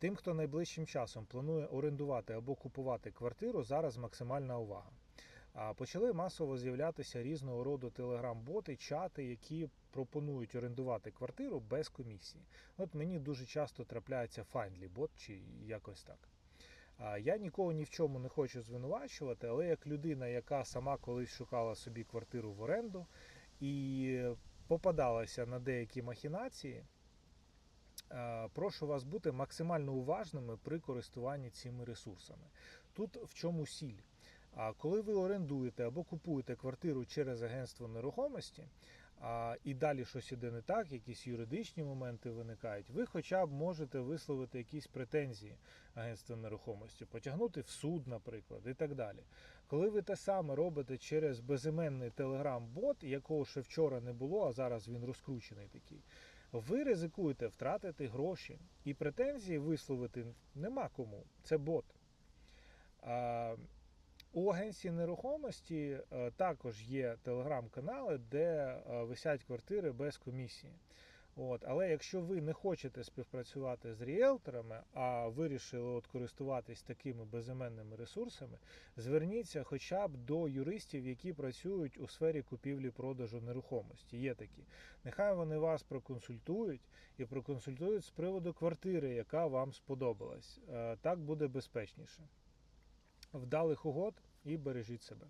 Тим, хто найближчим часом планує орендувати або купувати квартиру, зараз максимальна увага. Почали масово з'являтися різного роду телеграм-боти, чати, які пропонують орендувати квартиру без комісії. От мені дуже часто трапляється Findly бот чи якось так. Я нікого ні в чому не хочу звинувачувати, але як людина, яка сама колись шукала собі квартиру в оренду і попадалася на деякі махінації, прошу вас бути максимально уважними при користуванні цими ресурсами. Тут в чому сіль? А коли ви орендуєте або купуєте квартиру через агентство нерухомості, а, і далі щось іде не так, якісь юридичні моменти виникають, ви хоча б можете висловити якісь претензії агентства нерухомості, потягнути в суд, наприклад, і так далі. Коли ви те саме робите через безіменний телеграм-бот, якого ще вчора не було, а зараз він розкручений такий, ви ризикуєте втратити гроші і претензії висловити нема кому. Це бот. У агенції нерухомості е, також є телеграм-канали, де е, висять квартири без комісії. От, але якщо ви не хочете співпрацювати з ріелторами, а вирішили от користуватись такими безіменними ресурсами, зверніться хоча б до юристів, які працюють у сфері купівлі-продажу нерухомості. Є такі. Нехай вони вас проконсультують і проконсультують з приводу квартири, яка вам сподобалась. Е, Так буде безпечніше. Вдалих угод і бережіть себе.